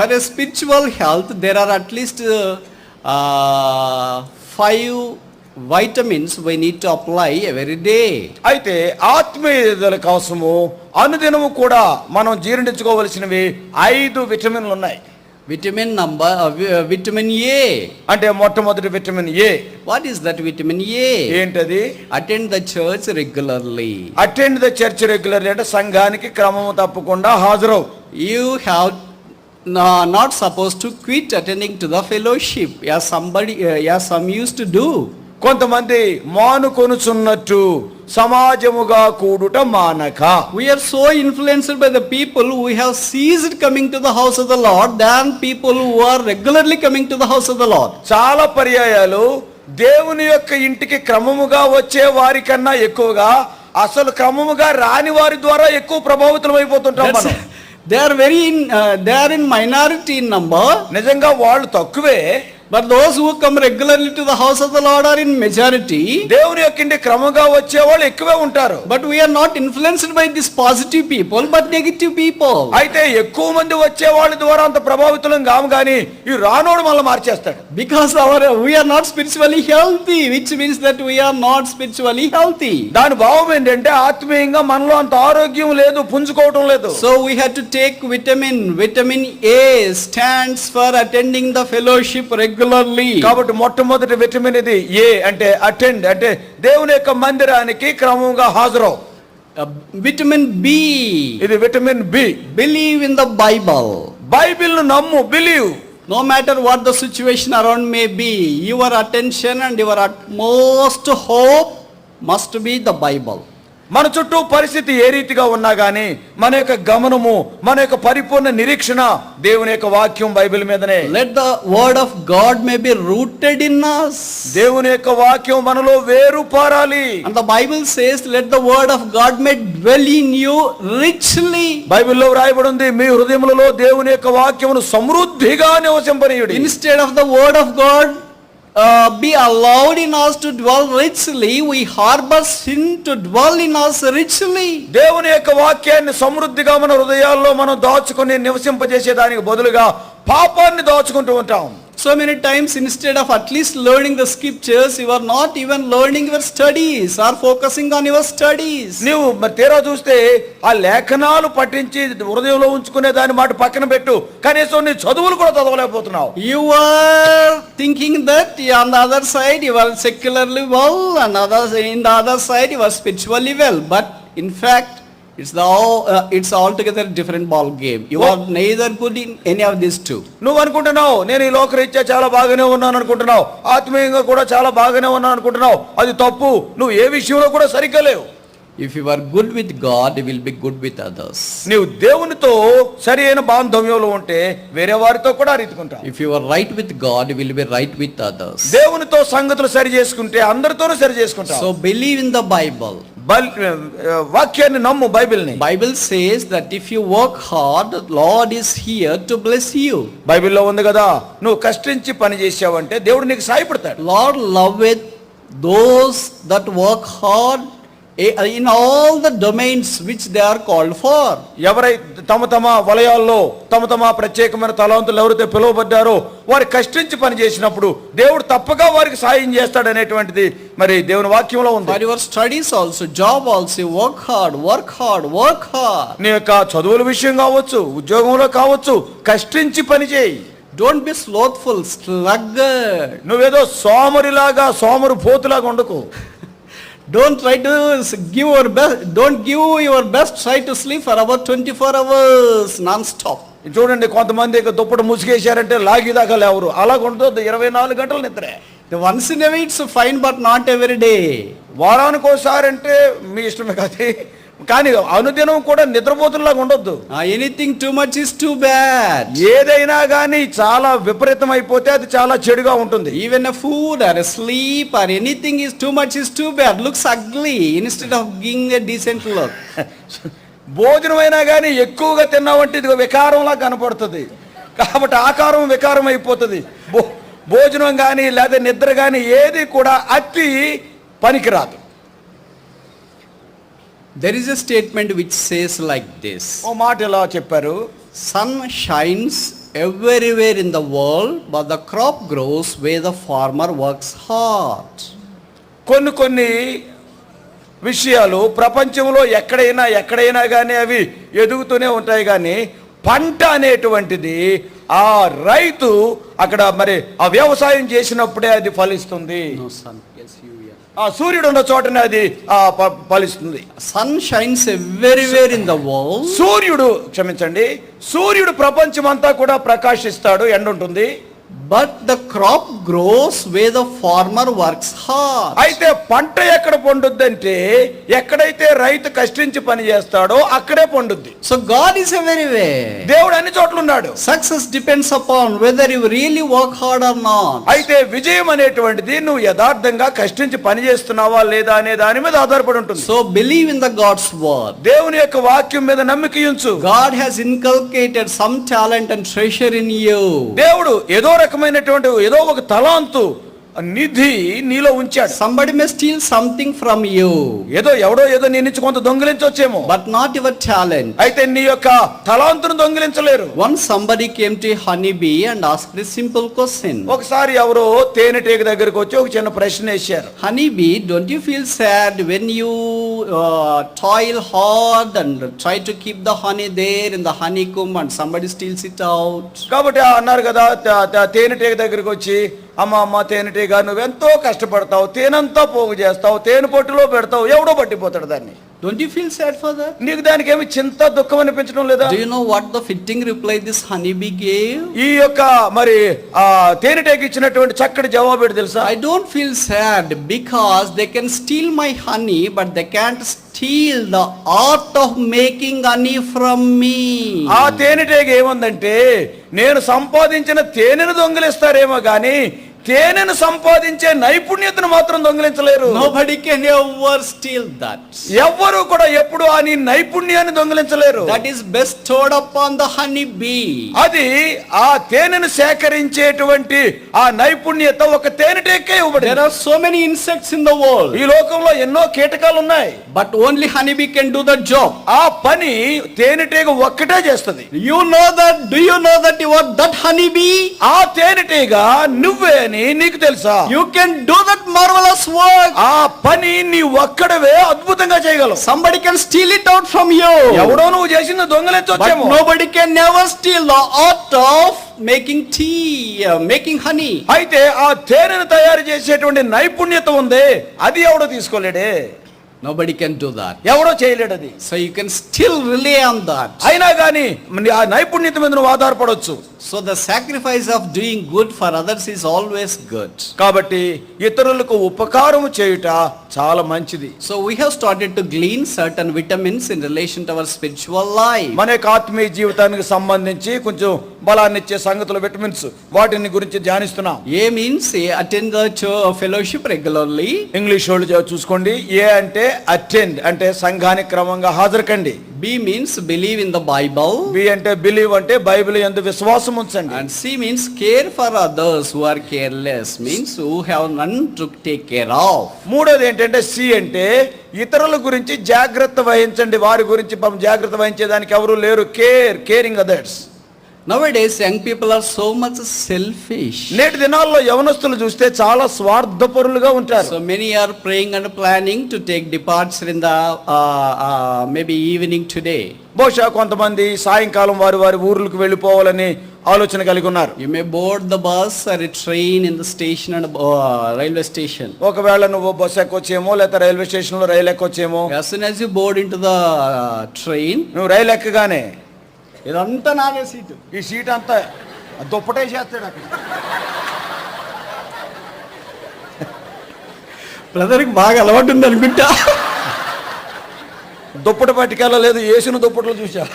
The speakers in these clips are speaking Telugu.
For spiritual health there are at least five vitamins why need to apply every day అయితే ఆత్మీయతల కోసము అనుదినము కూడా మనం జీర్ణించుకోవలసినవి ఐదు విటమిన్లు ఉన్నాయి. విటమిన్ నంబర్ విటమిన్ ఏ అంటే మొట్టమొదటి vitamin A what is that vitamin A ఏంటది? Attend the church regularly attend the church regularly అంటే సంఘానికి క్రమము తప్పకుండా హాజరవు. You have not suppose to quit attending to the fellowship yeah somebody yeah some uses to do కొంతమంది మానుకొనుచున్నట్టు సమాజముగా కూడుట మానక. We are so influenced by the people we have ceased coming to the house of the Lord than people are regularly coming to the house of the Lord చాలా పర్యాయాలు దేవుని యొక్క ఇంటికి క్రమముగా వచ్చే వారికన్నా ఎక్కువగా అసలు క్రమముగా రాని వారి ద్వారా ఎక్కువ ప్రభావితం అయిపోతుంటాం మనం. They are very in, uh, they are in minority in number, నిజంగా వాళ్ళు తక్కువే but those who come regularly to the house of the Lord are in majority దేవుని యొక్క ఇంటి క్రమంగా వచ్చే వాళ్ళు ఎక్కువే ఉంటారు. But we are not influenced by this positive people but negative people అయితే ఎక్కువ మంది వచ్చే వాళ్ళ ద్వారా అంత ప్రభావితులం కాము కానీ ఈ రానోడు మళ్ళీ మార్చేస్తాడు. Because our we are not spiritually healthy which means that we are not spiritually healthy దాని భావం ఏంటంటే ఆత్మీయంగా మనలో అంత ఆరోగ్యం లేదు పుంజుకోవటం లేదు. So we have to take vitamin vitamin A stands for attending the fellowship regular regularly. కాబట్టి మొట్టమొదటి విటమిన్ ఇది ఏ అంటే అటెండ్ అంటే దేవుని యొక్క మందిరానికి క్రమంగా హాజరవు Uh, vitamin B. ఇది vitamin B Believe in the Bible. బైబిల్ను నమ్ము believe No matter what the situation around may be, your attention and your utmost hope must be the Bible. మన చుట్టూ పరిస్థితి ఏ రీతిగా ఉన్నా గానీ మన యొక్క గమనము మన యొక్క పరిపూర్ణ నిరీక్షణ దేవుని యొక్క వాక్యం బైబిల్ మీదనే Let the word of God may be rooted in us. దేవుని యొక్క వాక్యం మనలో వేరు పారాలి And the Bible says, let the word of God may dwell in you richly. బైబిల్లో వ్రాయబడి ఉంది మీ హృదయములలో దేవుని యొక్క వాక్యమును సమృద్ధిగా నివసింపనీయుడి Instead of the word of God uh, be allowed in us to dwell richly, we harbor sin to dwell in us richly. దేవుని యొక్క వాక్యాన్ని సమృద్ధిగా మన హృదయాల్లో మనం దాచుకుని నివసింపజేసే దానికి బదులుగా పాపాన్ని దాచుకుంటూ ఉంటాం so many times instead of at least learning the scriptures you are not even learning your studies or focusing on your studies నువ్వు తీరా చూస్తే ఆ లేఖనాలు పఠించి హృదయంలో ఉంచుకునే దాని మాట పక్కన పెట్టు. కనీసం నీ చదువులు కూడా చదవలేకపోతున్నావు. You are thinking that on the other side you are secularly well and other in the other side you are spiritually well but in fact all, uh, it's altogether different ball game. You are neither good in any of these two. నువ్వు అనుకుంటున్నావు నేను ఈ లోకరీత్యా చాలా బాగానే ఉన్నాను అనుకుంటున్నావు ఆత్మీయంగా కూడా చాలా బాగానే ఉన్నాను అనుకుంటున్నావు అది తప్పు నువ్వు ఏ విషయంలో కూడా సరిగ్గా లేవు If you are good with God, you will be good with others. నీవు దేవునితో సరి అయిన బాంధవ్యంలో ఉంటే వేరే వారితో కూడా రీతికుంటావు If you are right with God, you will be right with others. దేవునితో సంగతులు సరి చేసుకుంటే అందరితోనూ సరి చేసుకుంటావు So believe in the Bible. వాక్యాన్ని నమ్ము బైబిల్ని. Bible says that if you work hard Lord is here to bless you బైబిల్లో ఉంది కదా నువ్వు కష్టించి పని చేసావంటే దేవుడు నీకు సాయపడతాడు Lord love with those that work hard in all the domains which they are called for. ఎవరై తమ తమ వలయాల్లో తమ తమ ప్రత్యేకమైన తలాంతులు ఎవరైతే పిలువబడ్డారో వారు కష్టించి పని చేసినప్పుడు దేవుడు తప్పగా వారికి సాయం చేస్తాడు అనేటువంటిది మరి దేవుని వాక్యంలో ఉంది your studies also, job also, work hard, work hard, work hard. నీ యొక్క చదువుల విషయం కావచ్చు ఉద్యోగంలో కావచ్చు కష్టించి పని చేయి Don't be slothful, sluggard. నువ్వేదో సోమరిలాగా సోమరు పోతులాగా ఉండకు don't try to give your best don't give your best try to sleep for our twenty four hours nonstop చూడండి కొంతమంది ఇక దుప్పటి ముసిగేశారంటే లాగిదాకా లేవరు. అలా కొంటుందో ఇరవై నాలుగు గంటలు నిద్ర. Once in it's fine but not every day వారానికి ఒకసారి అంటే మీ ఇష్టమే కదా. కానీ అనుదినం కూడా నిద్రపోతులాగా ఉండొద్దు anything too much is too bad. ఏదైనా కానీ చాలా విపరీతం అయిపోతే అది చాలా చెడుగా ఉంటుంది Even a food or a sleep or anything is too much is too bad. Looks ugly instead of being a decent look. భోజనం అయినా కానీ ఎక్కువగా తిన్నావంటే ఇది వికారంలా కనపడుతుంది కాబట్టి ఆకారం వికారం అయిపోతుంది భోజనం కానీ లేదా నిద్ర కానీ ఏది కూడా అతి పనికిరాదు there is a statement which says like this ఓ మాట ఎలా చెప్పారు? Sun shines everywhere in the world but the crop grows where the farmer works hard కొన్ని కొన్ని విషయాలు ప్రపంచంలో ఎక్కడైనా ఎక్కడైనా కానీ అవి ఎదుగుతూనే ఉంటాయి కానీ పంట అనేటువంటిది ఆ రైతు అక్కడ మరి ఆ వ్యవసాయం చేసినప్పుడే అది ఫలిస్తుంది. నో ఆ సూర్యుడు ఉన్న చోటనే అది ఫలిస్తుంది. Shines everywhere in the world, సూర్యుడు క్షమించండి సూర్యుడు ప్రపంచం అంతా కూడా ప్రకాశిస్తాడు ఎండ ఉంటుంది but the crop grows where the farmer works hard అయితే పంట ఎక్కడ పండుద్ది అంటే ఎక్కడైతే రైతు కష్టించి పని చేస్తాడో అక్కడే పండుద్ది. సో గాడ్ ఇస్ ఎవరీవే దేవుడు అన్ని చోట్ల ఉన్నాడు success depends upon whether you really work hard or not అయితే విజయం అనేటువంటిది నువ్వు యథార్థంగా కష్టించి పని చేస్తున్నావా లేదా అనే దాని మీద ఆధారపడి ఉంటుంది. So believe in the God's work దేవుని యొక్క వాక్యం మీద నమ్మిక ఉంచు. God has inculcated some talent and treasure in you దేవుడు ఏదో రకం రకమైనటువంటి ఏదో ఒక తలాంతు నిధి నీలో ఉంచాడు. Somebody may steal something from you ఏదో ఎవడో ఏదో నీ నుంచి కొంత దొంగిలించొచ్చేమో. బట్ నాట్ యువర్ టాలెంట్ అయితే నీ యొక్క తలాంతును దొంగిలించలేరు. One somebody came to honey bee and ask the simple question ఒకసారి ఎవరో తేనెటీగ దగ్గరికి వచ్చి ఒక చిన్న ప్రశ్న వేశారు. Honey bee don't you feel sad when you toil hard and try to keep the honey there in the honey comb and somebody steals it out కాబట్టి అన్నారు కదా తేనెటీగ దగ్గరికి వచ్చి అమ్మ అమ్మ తేనెటీగ నువ్వెంతో కష్టపడతావు తేనంతా పోగు చేస్తావు తేనె పొట్టులో పెడతావు ఎవడో పట్టిపోతాడు దాన్ని Don't you feel sad for that? నీకు దానికి ఏమి చింత దుఃఖం అనిపించడం లేదా Do you know what the fitting reply this honeybee gave? ఈ యొక్క మరి ఆ తేనెటీగ ఇచ్చినటువంటి చక్కటి జవాబు ఏంటి తెలుసా I don't feel sad because they can steal my honey, but they can't steal the art of making honey from me. ఆ తేనెటీగ ఏముందంటే నేను సంపాదించిన తేనెను దొంగిలిస్తారేమో గాని తేనెను సంపాదించే నైపుణ్యతను మాత్రం దొంగిలించలేరు. Nobody can ever steal that ఎవ్వరు కూడా ఎప్పుడు ఆ నీ నైపుణ్యాన్ని దొంగిలించలేరు. That is best stored up on the honey bee అది ఆ తేనెను సేకరించేటువంటి ఆ నైపుణ్యత ఒక తేనెటీకే ఇవ్వబడి so many insects in the world ఈ లోకంలో ఎన్నో కీటకాలు ఉన్నాయి but only honey bee can do that job ఆ పని తేనెటీగ ఒక్కటే చేస్తుంది. You know that do you know that you that honey bee ఆ తేనెటీగ నువ్వే పని నీకు తెలుసా? You can do that marvellous work ఆ పని నీ ఒక్కడవే అద్భుతంగా చేయగలవు. Somebody can steal it out from you ఎవడో నువ్వు చేసిన nobody can never steal the art of making tea making honey అయితే ఆ తేనెను తయారు చేసేటువంటి నైపుణ్యత ఉంది. అది ఎవడో తీసుకోలేడే? నోబడి కెన్ డూ దాట్ ఎవడో చేయలేడు అది. So you can still rely on that అయినా కానీ ఆ నైపుణ్యత మీద నువ్వు So the sacrifice of doing good for others is always good. కాబట్టి ఇతరులకు ఉపకారం చేయుట చాలా మంచిది So we have started to glean certain vitamins in relation to our spiritual life. మన యొక్క ఆత్మీయ జీవితానికి సంబంధించి కొంచెం బలాన్ని ఇచ్చే సంగతులు విటమిన్స్ వాటిని గురించి ధ్యానిస్తున్నాం a, attend the cho- fellowship regularly. English వాళ్ళు చూసుకోండి ఏ అంటే అటెండ్ అంటే సంఘానికి క్రమంగా హాజరుకండి B means believe in the Bible. B అంటే బిలీవ్ అంటే బైబిల్ ఎందు విశ్వాసం విశ్వాసం ఉంచండి and C means care for others who are careless means who have none to take care of మూడోది ఏంటంటే సి అంటే ఇతరుల గురించి జాగ్రత్త వహించండి. వారి గురించి పం జాగ్రత్త వహించేదానికి ఎవరు లేరు. Care caring others Nowadays, young people are so much selfish. నేటి దినాల్లో యవనస్తులు చూస్తే చాలా స్వార్థపరులుగా ఉంటారు So many are praying and planning to take departure in the uh, uh, maybe evening today. బహుశా కొంతమంది సాయంకాలం వారి వారి ఊర్లకు వెళ్ళిపోవాలని ఆలోచన కలిగి ఉన్నారు You may board the bus or a train in the station and uh, railway station. ఒకవేళ నువ్వు బస్సు ఎక్కొచ్చేమో లేకపోతే రైల్వే స్టేషన్లో రైలు ఎక్కొచ్చేమో As soon as you board into the uh, train, నువ్వు రైలు ఎక్కగానే ఇదంతా నాదే సీటు. ఈ సీట్ అంతా దుప్పటే చేస్తాడు అక్కడ. బ్రదర్కి బాగా అలవాటు ఉంది అనుకుంటా. దుప్పటి పట్టుకెళ్ళ లేదు వేసిన దుప్పట్లు చూసా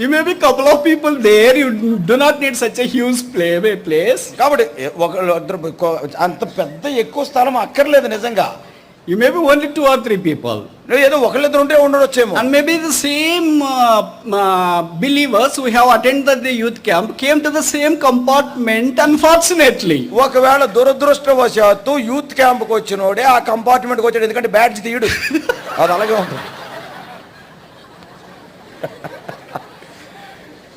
You may be couple of people there, you do not need such a huge play, place. కాబట్టి ఒకళ్ళు ఇద్దరు కొ- అంత పెద్ద ఎక్కువ స్థలం అక్కర్లేదు నిజంగా. You may be only two or three people ఏదో ఒకళ్ళిద్దరు ఉంటే ఉండొచ్చేమో. And maybe the same believers we have attend the youth camp came to the same compartment unfortunately ఒకవేళ దురదృష్టవశాత్తు యూత్ క్యాంప్కు వచ్చినోడే ఆ కంపార్ట్మెంట్ వచ్చాడు. ఎందుకంటే బ్యాడ్జ్ తీయడు. అది అలాగే ఉంటుంది.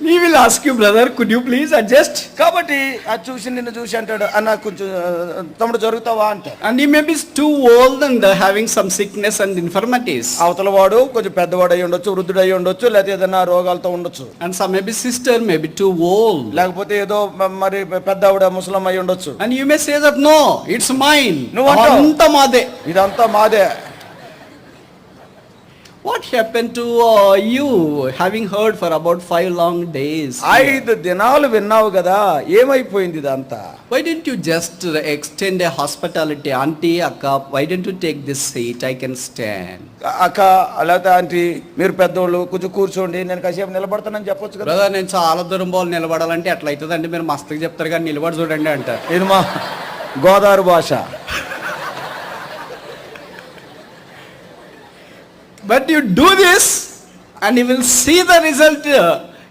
Me will ask you brother could you please adjust కాబట్టి అది చూసి నిన్ను చూసి అంటాడు అన్న కొంచెం తమ్ముడు జరుగుతావా? అంటాడు. అండ్ ఈ maybe's too old and having sickness and infirmities అవతల వాడు కొంచెం పెద్దవాడు అయి ఉండొచ్చు వృద్ధుడు అయి ఉండొచ్చు లేకపోతే ఏదైనా రోగాలతో ఉండొచ్చు. And some maybe sister maybe too old లేకపోతే ఏదో మరి పెద్ద ఆవిడ ముసలమ్మ అయి ఉండొచ్చు. And you may say that no it's mine నువ్వు అంతా మాదే. ఇదంతా మాదే. What happen to you having heard for about five long days ఐదు దినాలు విన్నావు కదా ఏమైపోయింది ఇదంతా? Why don't you just extend a hospitality aunty అక్క why don't you take this seat I can stand అక్క లేకపోతే ఆంటీ మీరు పెద్దోళ్ళు కొంచెం కూర్చోండి నేను కాసేపు నిలబడతానని చెప్పొచ్చు కదా. నేను చాలా దూరం పోలు నిలబడాలంటే ఎట్లయితుందండి? మీరు మస్తుకి చెప్తారు కానీ నిలబడి చూడండి అంటారు. ఇది మా గోదావరి భాష. But you do this and you will see the result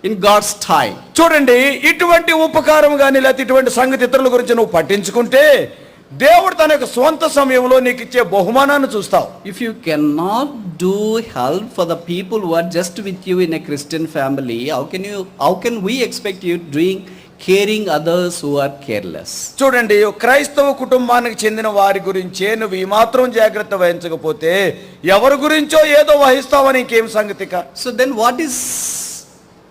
in God's time చూడండి ఇటువంటి ఉపకారం కానీ లేకపోతే ఇటువంటి సంగతి ఇతరుల గురించి నువ్వు పట్టించుకుంటే దేవుడు తన యొక్క స్వంత సమయంలో నీకు ఇచ్చే బహుమానాన్ని చూస్తావు. If you can not do help for the people were just with you in a Christian family how can you how can we expect you doing caring others who are careless చూడండి క్రైస్తవ కుటుంబానికి చెందిన వారి గురించే నువ్వు ఈ మాత్రం జాగ్రత్త వహించకపోతే ఎవరి గురించో ఏదో వహిస్తావని ఇంకేం సంగతి so then what is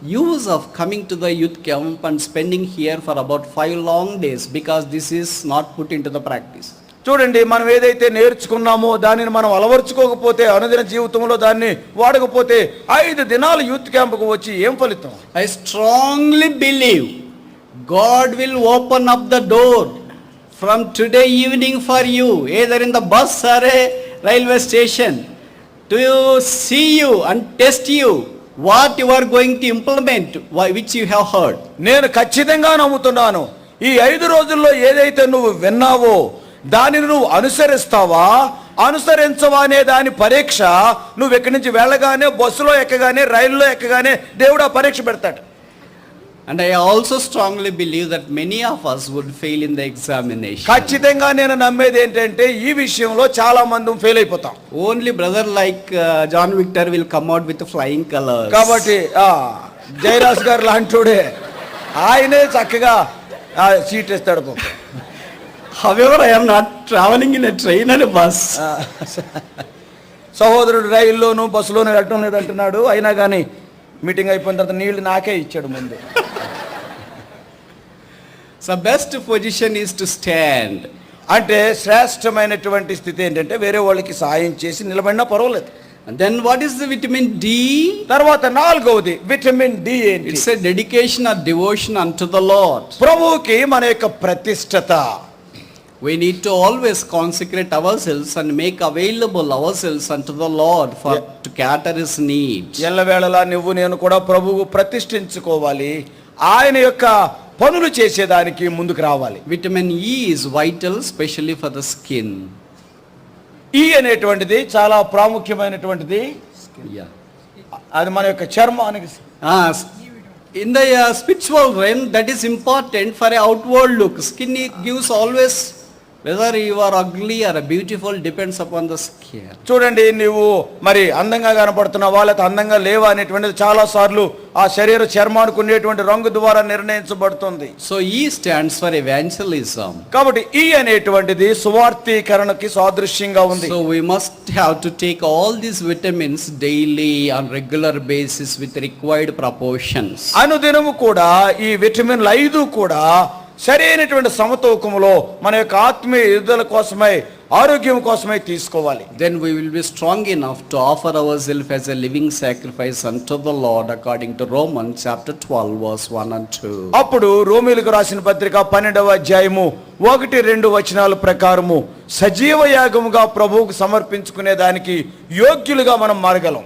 use of coming to the youth camp and spending here for about five long days because this is not put into the practice చూడండి మనం ఏదైతే నేర్చుకున్నామో దానిని మనం అలవర్చుకోకపోతే అనుదిన జీవితంలో దాన్ని వాడకపోతే ఐదు దినాలు యూత్ క్యాంప్కు వచ్చి ఏం ఫలితం? I strongly believe God will open up the door from today evening for you either in the bus సరే railway station to see you and test you what you are going to implement which you have heard నేను ఖచ్చితంగా నమ్ముతున్నాను. ఈ ఐదు రోజుల్లో ఏదైతే నువ్వు విన్నావో దానిని నువ్వు అనుసరిస్తావా? అనుసరించవా అనే దాని పరీక్ష నువ్వు ఎక్కడి నుంచి వెళ్ళగానే బస్సులో ఎక్కగానే రైల్లో ఎక్కగానే దేవుడు ఆ పరీక్ష పెడతాడు. And I also strongly believe that many of us would fail in the examination ఖచ్చితంగా నేను నమ్మేది ఏంటంటే ఈ విషయంలో చాలా మంది ఫెయిల్ అయిపోతాం. Only brother like John Victor will come out with flying colour కాబట్టి జయరాజ్ గారు చూడే ఆయనే చక్కగా సీట్ ఇస్తాడు however I'm not travelling in a train అని బస్ సహోదరుడు రైల్లోను బస్సులోను వెళ్ళటం లేదంటున్నాడు. అయినా కానీ మీటింగ్ అయిపోయిన తర్వాత నీళ్ళు నాకే ఇచ్చాడు ముందు So best position is to stand. అంటే శ్రేష్టమైనటువంటి స్థితి ఏంటంటే వేరే వాళ్ళకి సాయం చేసి నిలబడినా పర్వాలేదు then what is the vitamin D? తర్వాత నాలుగవది విటమిన్ డి ఏంటి It's a dedication or devotion unto the Lord. ప్రభువుకి మన యొక్క ప్రతిష్టత we need to always consecrate ourselves and make available ourselves and to the Lord for to cater his need ఎల్లవేళలా నువ్వు నేను కూడా ప్రభువు ప్రతిష్ఠించుకోవాలి. ఆయన యొక్క పనులు చేసేదానికి ముందుకు రావాలి. Vitamin is vital specially for the skin E అనేటువంటిది చాలా ప్రాముఖ్యమైనటువంటిది. అది మన యొక్క చర్మానికి in the spiritual realm that is important for a outward look skin gives always whether you are ugly or beautiful depends upon the scare చూడండి నువ్వు మరి అందంగా కనపడుతున్నావు వాళ్ళకి అందంగా లేవు అనేటువంటిది చాలా సార్లు ఆ శరీర చర్మానుకునేటువంటి రంగు ద్వారా నిర్ణయించబడుతుంది. సో ఈ స్టాండ్స్ ఫర్ ఎవాంజలిజం కాబట్టి ఈ అనేటువంటిది సువార్థీకరణకి సాదృశ్యంగా ఉంది. So we must have to take all this vitamins daily on regular basis with required proportions అనుదినము కూడా ఈ విటమిన్ ఐదు కూడా సరైనటువంటి సమతూకములో మన యొక్క ఆత్మీయ ఎదుగుదల కోసమై ఆరోగ్యం కోసమై తీసుకోవాలి Then we will be strong enough to offer ourselves as a living sacrifice unto the Lord according to Romans chapter 12 verse 1 and 2. అప్పుడు రోమిలకు రాసిన పత్రిక పన్నెండవ అధ్యాయము ఒకటి రెండు వచనాల ప్రకారము సజీవ యాగముగా ప్రభువుకు సమర్పించుకునే దానికి యోగ్యులుగా మనం మారగలం